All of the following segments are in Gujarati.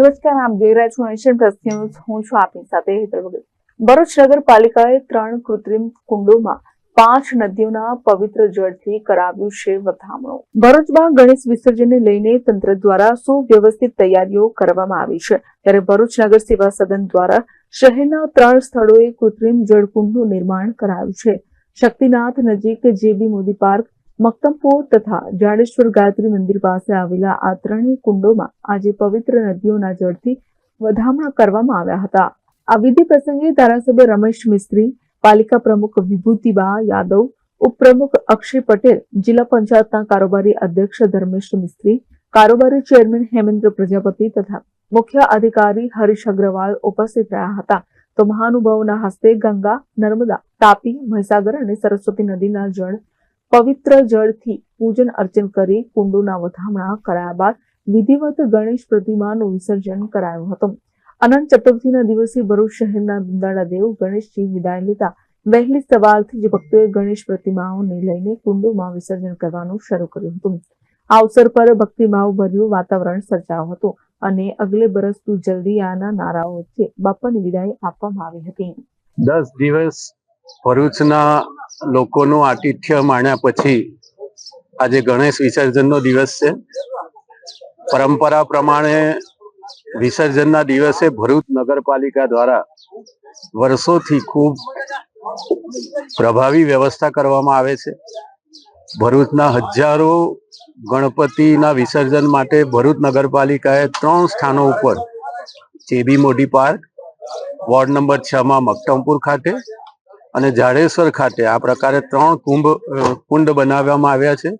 નમસ્કાર, આપ જોઈ રહ્યા છો નેશન પ્લસ ન્યૂઝ. હું છું આપની સાથે હેતલ વગર ભરૂચ નગરપાલિકાએ ત્રણ કૃત્રિમ કુંડોમાં પાંચ નદીઓના પવિત્ર જળથી કરાવ્યું છે વધામણો. ભરૂચમાં ગણેશ વિસર્જનને લઈને તંત્ર દ્વારા સુવ્યવસ્થિત તૈયારીઓ કરવામાં આવી છે. ત્યારે ભરૂચ નગર સેવા સદન દ્વારા શહેરના ત્રણ સ્થળોએ કૃત્રિમ જળકુંડનું નિર્માણ કરાયું છે. શક્તિનાથ નજીક જેબી મોદી પાર્ક મક્તમપુર તથા જાડેશ્વર ગાયત્રી મંદિર પાસે આવેલા આ ત્રણેય કુંડોમાં આજે પવિત્ર નદીઓના જળથી વધામણા કરવામાં આવ્યા હતા. આ વિધિ પ્રસંગે ધારાસભ્ય રમેશ મિસ્ત્રી, પાલિકા પ્રમુખ વિભૂતિબા યાદવ, ઉપપ્રમુખ અક્ષય પટેલ, જિલ્લા પંચાયતના કારોબારી અધ્યક્ષ ધર્મેશ મિસ્ત્રી, કારોબારી ચેરમેન હેમેન્દ્ર પ્રજાપતિ તથા મુખ્ય અધિકારી હરીશ અગ્રવાલ ઉપસ્થિત રહ્યા હતા. તો મહાનુભાવોના હસ્તે ગંગા, નર્મદા, તાપી, મહીસાગર અને સરસ્વતી નદીના જળ પવિત્ર જળથી પૂજન અર્ચન કરી કુંડોના વધામણા કરાયા બાદ વિધિવત ગણેશ પ્રતિમાનું વિસર્જન કરાયું હતું. અનંત ચતુર્થીના દિવસે ભરૂચ શહેરના દેવ ગણેશજી વિદાય લેતા વહેલી સવારથી જ ભક્તોએ ગણેશ પ્રતિમાઓને લઈને કુંડોમાં વિસર્જન કરવાનું શરૂ કર્યું હતું. આ અવસર પર ભક્તિભાવ ભર્યું વાતાવરણ સર્જાયું હતું અને અગલે બરસ તું જલ્દી આના નારાઓ વચ્ચે બાપાની વિદાય આપવામાં આવી હતી. દસ દિવસ ભરૂચના લોકોનું આતિથ્ય માણ્યા પછી આજે ગણેશ વિસર્જનનો દિવસ છે. પરંપરા પ્રમાણે વિસર્જનના દિવસે ભરૂચ નગરપાલિકા દ્વારા વર્ષોથી ખૂબ પ્રભાવી વ્યવસ્થા કરવામાં આવે છે. ભરૂચના હજારો ગણપતિના વિસર્જન માટે ભરૂચ નગરપાલિકાએ ત્રણ સ્થાનો ઉપર ચેબી મોડી પાર્ક, વોર્ડ નંબર છ માં મક્તમપુર ખાતે અને જાડેશ્વર ખાતે આ પ્રકારે ત્રણ કુંભ કુંડ બનાવવામાં આવ્યા છે.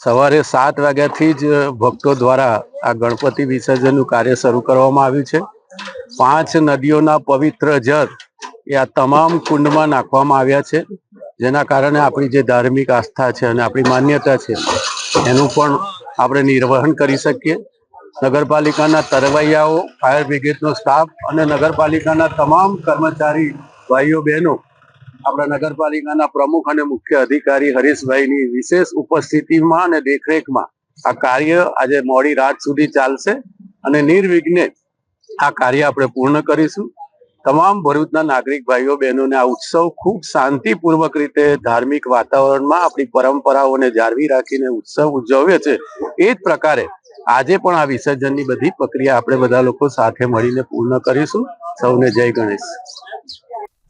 સવારે સાત વાગ્યાથી જ ભક્તો દ્વારા આ ગણપતિ વિસર્જનનું કાર્ય શરૂ કરવામાં આવ્યું છે. પાંચ નદીઓના પવિત્ર જળ એ આ તમામ કુંડમાં નાખવામાં આવ્યા છે. જેના કારણે આપણી જે ધાર્મિક આસ્થા છે અને આપણી માન્યતા છે, એનું પણ આપણે નિર્વહન કરી શકીએ. નગરપાલિકાના તરવૈયાઓ, ફાયર બ્રિગેડનો સ્ટાફ અને નગરપાલિકાના તમામ કર્મચારી, ભાઈઓ, બહેનો આપણા નગરપાલિકાના પ્રમુખ અને મુખ્ય અધિકારી હરીશભાઈની વિશેષ ઉપસ્થિતિમાં અને દેખરેખમાં આ કાર્ય આજે મોડી રાત સુધી ચાલશે અને નિર્વિઘ્ને આ કાર્ય આપણે પૂર્ણ કરીશું. તમામ ભરૂચના નાગરિક ભાઈઓ, બહેનોને આ ઉત્સવ ખૂબ શાંતિપૂર્વક રીતે ધાર્મિક વાતાવરણમાં આપણી પરંપરાઓને જાળવી રાખીને ઉત્સવ ઉજવ્યો છે. એ જ પ્રકારે આજે પણ આ વિસર્જનની બધી પ્રક્રિયા આપણે બધા લોકો સાથે મળીને પૂર્ણ કરીશું. સૌને જય Ganesh.